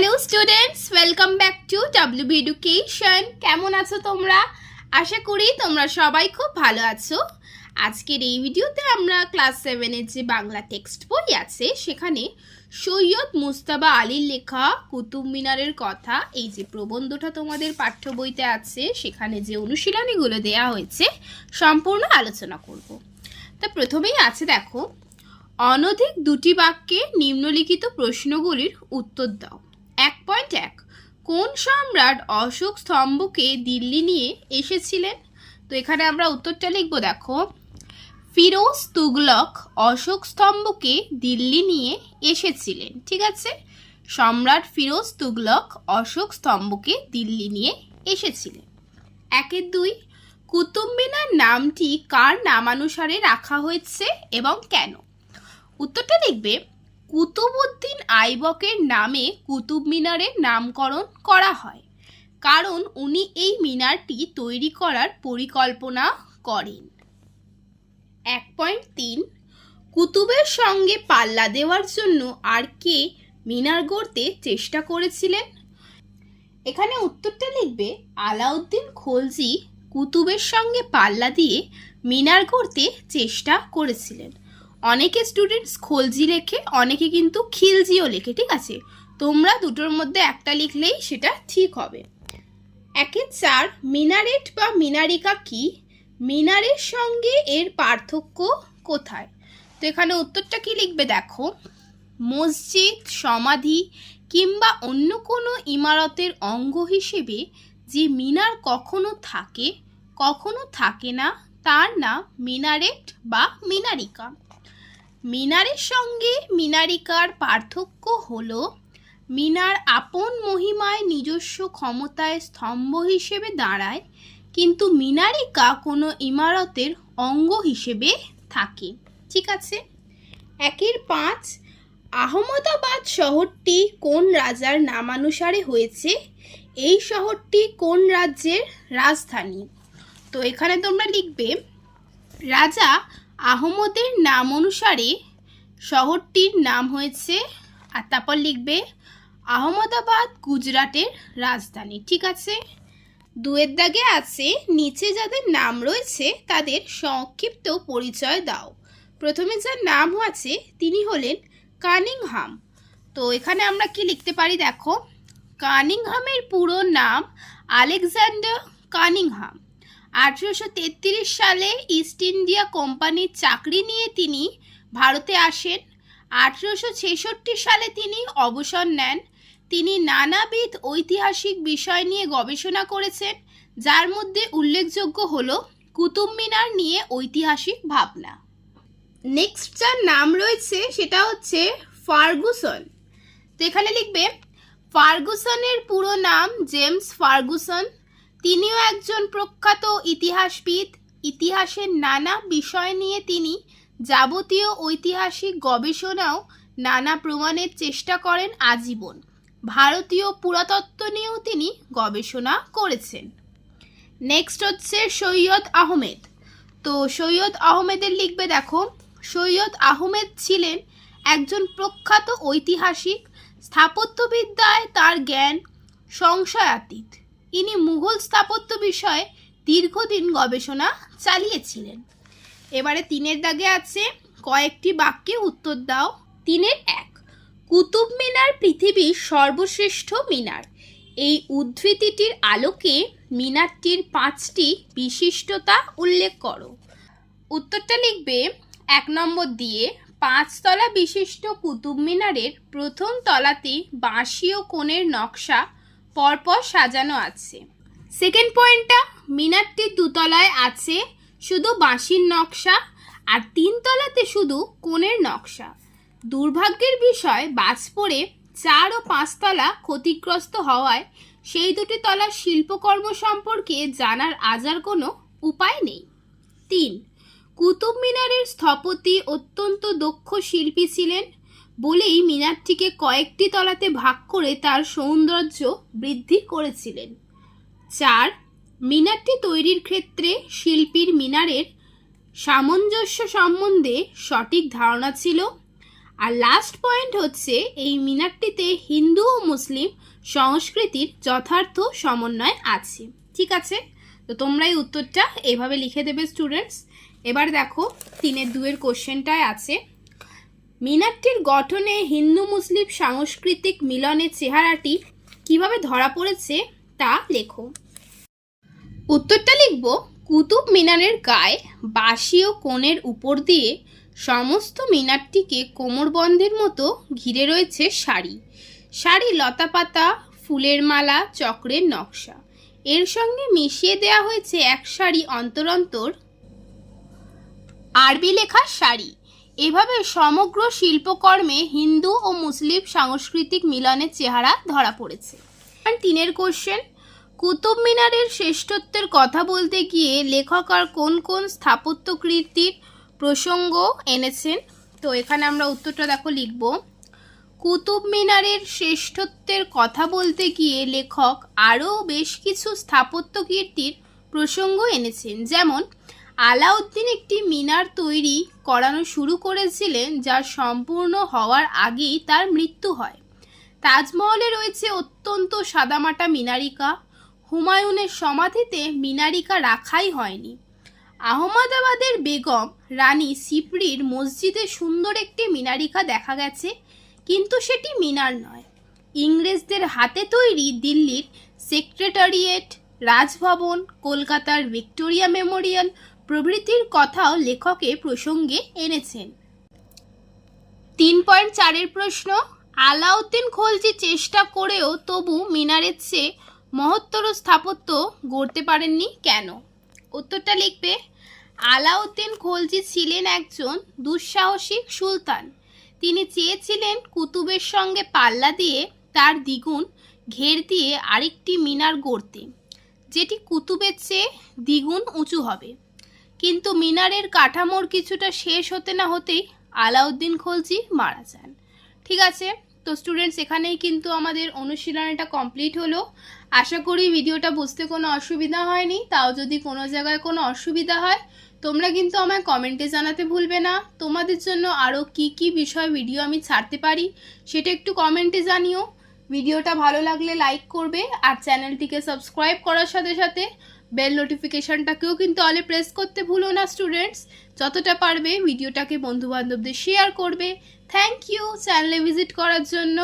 Hello students welcome back to WB education কেমন আছো তোমরা? আশা করি তোমরা সবাই খুব ভালো আছো। আজকের এই ভিডিওতে আমরা ক্লাস সেভেনের যে বাংলা টেক্সট বই আছে, সেখানে সৈয়দ মুস্তাবা আলীর লেখা কুতুব মিনারের কথা, এই যে প্রবন্ধটা তোমাদের পাঠ্য বইতে আছে, সেখানে যে অনুশীলনীগুলো দেয়া হয়েছে, সম্পূর্ণ আলোচনা করব। তা প্রথমেই আছে দেখো, অনধিক দুটি বাক্যে নিম্নলিখিত প্রশ্নগুলির উত্তর দাও। কোন সম্রাট অশোক স্তম্ভকে দিল্লি নিয়ে এসেছিলেন? তো এখানে আমরা উত্তরটা লিখব, দেখো। ফিরোজ তুগলক অশোক স্তম্ভকে দিল্লি নিয়ে এসেছিলেন, ঠিক আছে? সম্রাট ফিরোজ তুগলক অশোক স্তম্ভকে দিল্লি নিয়ে এসেছিলেন। একের দুই, কুতুব মিনার নামটি কার নামানুসারে রাখা হয়েছে এবং কেন? উত্তরটা লিখবে কুতুবউদ্দিন আইবকের নামে কুতুব মিনারের নামকরণ করা হয়। কারণ উনি এই মিনারটি তৈরি করার পরিকল্পনা করেন। এক পয়েন্ট তিন, কুতুবের সঙ্গে পাল্লা দেওয়ার জন্য আর কে মিনার গড়তে চেষ্টা করেছিলেন? এখানে উত্তরটা লিখবে, আলাউদ্দিন খলজি কুতুবের সঙ্গে পাল্লা দিয়ে মিনার গড়তে চেষ্টা করেছিলেন। অনেকে স্টুডেন্টস খোলজি লেখে, অনেকে কিন্তু খিলজিও লেখে, ঠিক আছে? তোমরা দুটোর মধ্যে একটা লিখলেই সেটা ঠিক হবে। একে চার, মিনারেট বা মিনারিকা কি? মিনারের সঙ্গে এর পার্থক্য কোথায়? তো এখানে উত্তরটা কি লিখবে দেখো? মসজিদ, সমাধি কিংবা অন্য কোনো ইমারতের অঙ্গ হিসেবে যে মিনার কখনো থাকে কখনো থাকে না, তার নাম মিনারেট বা মিনারিকা। মিনারের সঙ্গে মিনারিকার পার্থক্য হল মিনার আপন মহিমায় নিজস্ব ক্ষমতায় স্তম্ভ হিসেবে দাঁড়ায়, কিন্তু মিনারিকা কোনো ইমারতের অঙ্গ হিসেবে থাকে। ঠিক আছে? একের পাঁচ, আহমদাবাদ শহরটি কোন রাজার নামানুসারে হয়েছে? এই শহরটি কোন রাজ্যের রাজধানী? তো এখানে তোমরা লিখবে, রাজা আহমদের নাম অনুসারে শহরটির নাম হয়েছে, আর তারপর লিখবে আহমদাবাদ, গুজরাটের রাজধানী। ঠিক আছে? দুয়ের দাগে আছে, নিচে যাদের নাম রয়েছে তাদের সংক্ষিপ্ত পরিচয় দাও। প্রথমে যার নাম আছে, তিনি হলেন কানিংহাম। তো এখানে আমরা কি লিখতে পারি দেখো? কানিংহামের পুরো নাম আলেকজান্ডার কানিংহাম। আঠেরোশো তেত্রিশ সালে ইস্ট ইন্ডিয়া কোম্পানির চাকরি নিয়ে তিনি ভারতে আসেন। আঠেরোশো ছেষট্টি সালে তিনি অবসর নেন। তিনি নানাবিধ ঐতিহাসিক বিষয় নিয়ে গবেষণা করেছেন, যার মধ্যে উল্লেখযোগ্য হল কুতুব মিনার নিয়ে ঐতিহাসিক ভাবনা। নেক্সট যার নাম রয়েছে সেটা হচ্ছে ফার্গুসন। তো এখানে লিখবে, ফার্গুসনের পুরো নাম জেমস ফার্গুসন তিনিও একজন প্রখ্যাত ইতিহাসবিদ। ইতিহাসের নানা বিষয় নিয়ে তিনি যাবতীয় ঐতিহাসিক গবেষণাও নানা প্রমাণের চেষ্টা করেন আজীবন। ভারতীয় পুরাতত্ত্ব নিয়েও তিনি গবেষণা করেছেন। নেক্সট হচ্ছে সৈয়দ আহমেদ। তো সৈয়দ আহমেদের লিখবে দেখো, সৈয়দ আহমেদ ছিলেন একজন প্রখ্যাত ঐতিহাসিক স্থাপত্যবিদ্যায় তার জ্ঞান সংশয়াতীত। ইনি মুঘল স্থাপত্য বিষয়ে দীর্ঘদিন গবেষণা চালিয়েছিলেন। এবারে তিনের দাগে আছে, কয়েকটি বাক্যে উত্তর দাও। তিনের এক, কুতুব মিনার পৃথিবীর সর্বশ্রেষ্ঠ মিনার। এই উদ্ধৃতিটির আলোকে মিনারটির পাঁচটি বিশিষ্টতা উল্লেখ করো। উত্তরটা লিখবে, এক নম্বর দিয়ে পাঁচতলা বিশিষ্ট কুতুব মিনারের প্রথম তলাতে বাঁশি ও কোণের নকশা পরপর সাজানো আছে। সেকেন্ড পয়েন্টটা মিনারটি দুতলায় আছে, শুধু বাঁশির নকশা, আর তিন তলাতে শুধু কোণের নকশা। দুর্ভাগ্যের বিষয় বাজ পড়ে চার ও পাঁচতলা ক্ষতিগ্রস্ত হওয়ায় সেই দুটি তলার শিল্পকর্ম সম্পর্কে জানার আজার কোনো উপায় নেই। তিন, কুতুব মিনারের স্থপতি অত্যন্ত দক্ষ শিল্পী ছিলেন বলেই মিনারটিকে কয়েকটি তলাতে ভাগ করে তার সৌন্দর্য বৃদ্ধি করেছিলেন। চার, মিনারটি তৈরির ক্ষেত্রে শিল্পীর মিনারের সামঞ্জস্য সম্বন্ধে সঠিক ধারণা ছিল। আর লাস্ট পয়েন্ট হচ্ছে, এই মিনারটিতে হিন্দু ও মুসলিম সংস্কৃতির যথার্থ সমন্বয় আছে। ঠিক আছে? তো তোমরা এই উত্তরটা এভাবে লিখে দেবে স্টুডেন্টস এবার দেখো, তিনের দুয়ের কোশ্চেনটায় আছে। মিনারটির গঠনে হিন্দু মুসলিম সাংস্কৃতিক মিলনের চেহারাটি কীভাবে ধরা পড়েছে তা লেখো। উত্তরটা লিখব, কুতুব মিনারের গায়ে বাঁশি ও কোণের উপর দিয়ে সমস্ত মিনারটিকে কোমরবন্ধের মতো ঘিরে রয়েছে শাড়ি। শাড়ি লতাপাতা, ফুলের মালা, চক্রের নকশা। এর সঙ্গে মিশিয়ে দেওয়া হয়েছে এক শাড়ি অন্তর অন্তর আরবি লেখা শাড়ি। এভাবে সমগ্র শিল্পকর্মে হিন্দু ও মুসলিম সাংস্কৃতিক মিলনের চেহারা ধরা পড়েছে। তিনের কোশ্চেন কুতুব মিনারের শ্রেষ্ঠত্বের কথা বলতে গিয়ে লেখক আর কোন কোন স্থাপত্য কীর্তির প্রসঙ্গ এনেছেন? তো এখানে আমরা উত্তরটা দেখো লিখব। কুতুব মিনারের শ্রেষ্ঠত্বের কথা বলতে গিয়ে লেখক আরও বেশ কিছু স্থাপত্য কীর্তির প্রসঙ্গ এনেছেন। যেমন আলাউদ্দিন একটি মিনার তৈরি করানো শুরু করেছিলেন, যা সম্পূর্ণ হওয়ার আগেই তার মৃত্যু হয়। তাজমহলে রয়েছে অত্যন্ত সাদামাটা মিনারিকা। হুমায়ুনের সমাধিতে মিনারিকা রাখাই হয়নি। আহমদাবাদের বেগম রানী সিপ্রির মসজিদে সুন্দর একটি মিনারিকা দেখা গেছে, কিন্তু সেটি মিনার নয়। ইংরেজদের হাতে তৈরি দিল্লির সেক্রেটারিয়েট, রাজভবন, কলকাতার ভিক্টোরিয়া মেমোরিয়াল প্রভৃতির কথাও লেখকে প্রসঙ্গে এনেছেন। তিন পয়েন্ট চারের প্রশ্ন, আলাউদ্দিন খলজি চেষ্টা করেও তবু মিনারের চেয়ে মহত্তর স্থাপত্য গড়তে পারেননি কেন? উত্তরটা লিখবে, আলাউদ্দিন খলজি ছিলেন একজন দুঃসাহসিক সুলতান। তিনি চেয়েছিলেন কুতুবের সঙ্গে পাল্লা দিয়ে তার দ্বিগুণ ঘের দিয়ে আরেকটি মিনার গড়তে, যেটি কুতুবের চেয়ে দ্বিগুণ উঁচু হবে। কিন্তু মিনারের কাঠামোর কিছুটা শেষ হতে না হতেই আলাউদ্দিন খলজি মারা যান। ঠিক আছে, তো স্টুডেন্টস এখানেই কিন্তু আমাদের অনুশীলনটা কমপ্লিট হলো। আশা করি ভিডিওটা বুঝতে কোনো অসুবিধা হয়নি। তাও যদি কোনো জায়গায় কোনো অসুবিধা হয়, তোমরা কিন্তু আমায় কমেন্টে জানাতে ভুলবে না। তোমাদের জন্য আরও কি কি বিষয় ভিডিও আমি ছাড়তে পারি, সেটা একটু কমেন্টে জানিও। ভিডিওটা ভালো লাগলে লাইক করবে আর চ্যানেলটিকে সাবস্ক্রাইব করার সাথে সাথে বেল নোটিফিকেশানটাকেও কিন্তু অলে প্রেস করতে ভুলো না স্টুডেন্টস যতটা পারবে, ভিডিওটাকে বন্ধুবান্ধবদের শেয়ার করবে। থ্যাংক ইউ চ্যানেলে ভিজিট করার জন্য।